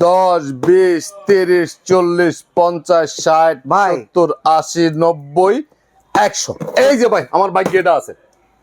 দশ বিশ তিরিশ চল্লিশ পঞ্চাশ ষাট ভাই। সত্তর আশি নব্বই একশো এই যে ভাই আমার বাইক এটা আছে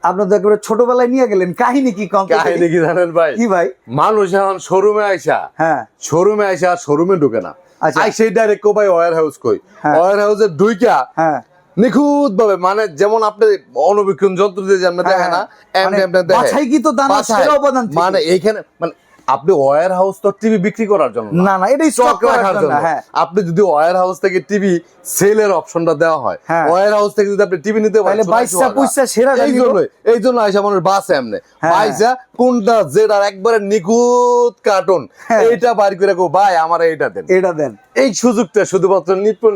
আপনার তো একেবারে ছোটবেলায় নিয়ে গেলেন কাহিনী কি কম কাহিনী কি জানেন ভাই কি ভাই মানুষ এখন শোরুমে আইসা হ্যাঁ শোরুমে আইসা আর শোরুমে ঢুকে না আচ্ছা। সেই ডাইরেক্ট কো ভাই ওয়ার হাউস কই হ্যাঁ। ওয়ার হাউসে ঢুইকা হ্যাঁ নিখুঁত ভাবে মানে যেমন আপনি অনুবীক্ষণ যন্ত্র দিয়ে যেমন দেখে না হ্যাঁ। এমনি মানে এমনি দেখে। বাছাইকৃত দানা বাছাই। সেরা উপাদান মানে এইখানে মানে আপনি ওয়ার হাউস তো টিভি বিক্রি করার জন্য না না এটাই স্টক রাখার জন্য হ্যাঁ আপনি যদি ওয়ার হাউস থেকে টিভি সেলের অপশনটা দেওয়া হয় হ্যাঁ। ওয়ার হাউস থেকে যদি আপনি টিভি নিতে পারেন সোহাগা। পয়সা সেরা এই। জন্য এই জন্য আইসা মানুষ বাস এমনে হ্যাঁ। বাইসা কোনটা যেটা একবারে নিখুঁত কার্টুন। এইটা বাইর করে কো ভাই আমার এইটা দেন এটা দেন এই সুযোগটা শুধুমাত্র নিপুণ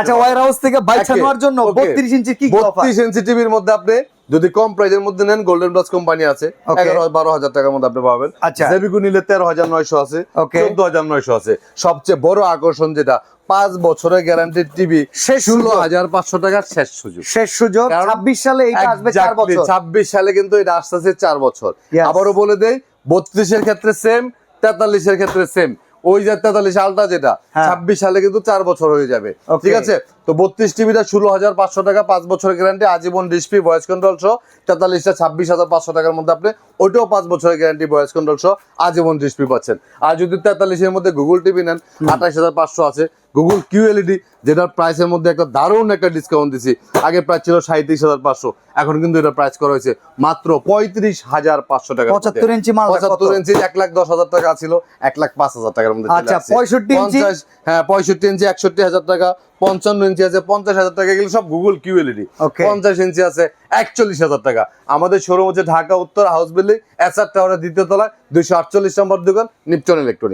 আচ্ছা ওয়ার হাউস থেকে বাইচা নেওয়ার জন্য বত্রিশ ইঞ্চি কি অফার বত্রিশ ইঞ্চি টিভির মধ্যে আপনি যদি কম প্রাইজের মধ্যে নেন গোল্ডেন প্লাস কোম্পানি আছে। এগারো বারো হাজার টাকার মধ্যে আপনি পাবেন। আচ্ছা। জেবিকু নিলে তেরো হাজার নয়শো আছে চোদ্দ হাজার নয়শো আছে। সবচেয়ে বড় আকর্ষণ যেটা পাঁচ বছরের গ্যারান্টির টিভি শেষ ষোলো হাজার পাঁচশো টাকার শেষ সুযোগ। শেষ সুযোগ। ছাব্বিশ সালে এইটা আসবে চার বছর। ছাব্বিশ সালে কিন্তু এটা আসতে আসতে চার বছর। আবারও বলে দেয় বত্রিশের ক্ষেত্রে সেম তেতাল্লিশের ক্ষেত্রে সেম ওই যে তেতাল্লিশ আলটা যেটা হ্যাঁ। ছাব্বিশ সালে কিন্তু চার বছর হয়ে যাবে। ঠিক আছে? তো বত্রিশ টিভিটা ষোলো হাজার পাঁচশো টাকা পাঁচ বছরের গ্যারান্টি আজীবন ডিসপি ভয়েস কন্ট্রোল সহ তেতাল্লিশটা ছাব্বিশ হাজার পাঁচশো টাকার মধ্যে আপনি ওইটাও পাঁচ বছরের গ্যারান্টি ভয়েস কন্ট্রোল সহ আজীবন ডিসপি পাচ্ছেন। আর যদি তেতাল্লিশের মধ্যে গুগল টিভি নেন আঠাশ হাজার পাঁচশো আছে। গুগল কিউএলইডি যেটার প্রাইসের মধ্যে একটা দারুণ একটা ডিসকাউন্ট দিছি আগে প্রাইস ছিল সাঁত্রিশ হাজার পাঁচশো এখন কিন্তু এটা প্রাইস করা হয়েছে মাত্র পঁয়ত্রিশ হাজার পাঁচশো টাকা 75 ইঞ্চি কত? পঁচাত্তর ইঞ্চি এক লাখ দশ হাজার টাকা ছিল এক লাখ পাঁচ হাজার টাকার মধ্যে আচ্ছা। 65 ইঞ্চি? হ্যাঁ পঁয়ষট্টি ইঞ্চি একষট্টি হাজার টাকা পঞ্চান্ন ইঞ্চি আছে পঞ্চাশ হাজার টাকা এগুলো সব গুগল কিউএলইডি Okay. পঞ্চাশ ইঞ্চি আছে একচল্লিশ হাজার টাকা আমাদের শোরুম হচ্ছে ঢাকা উত্তর হাউস বিল্ডিং এসআর টাওয়ারের দ্বিতীয় তলায় দুইশো আটচল্লিশ নম্বর দোকান নিপচন ইলেকট্রনিক্স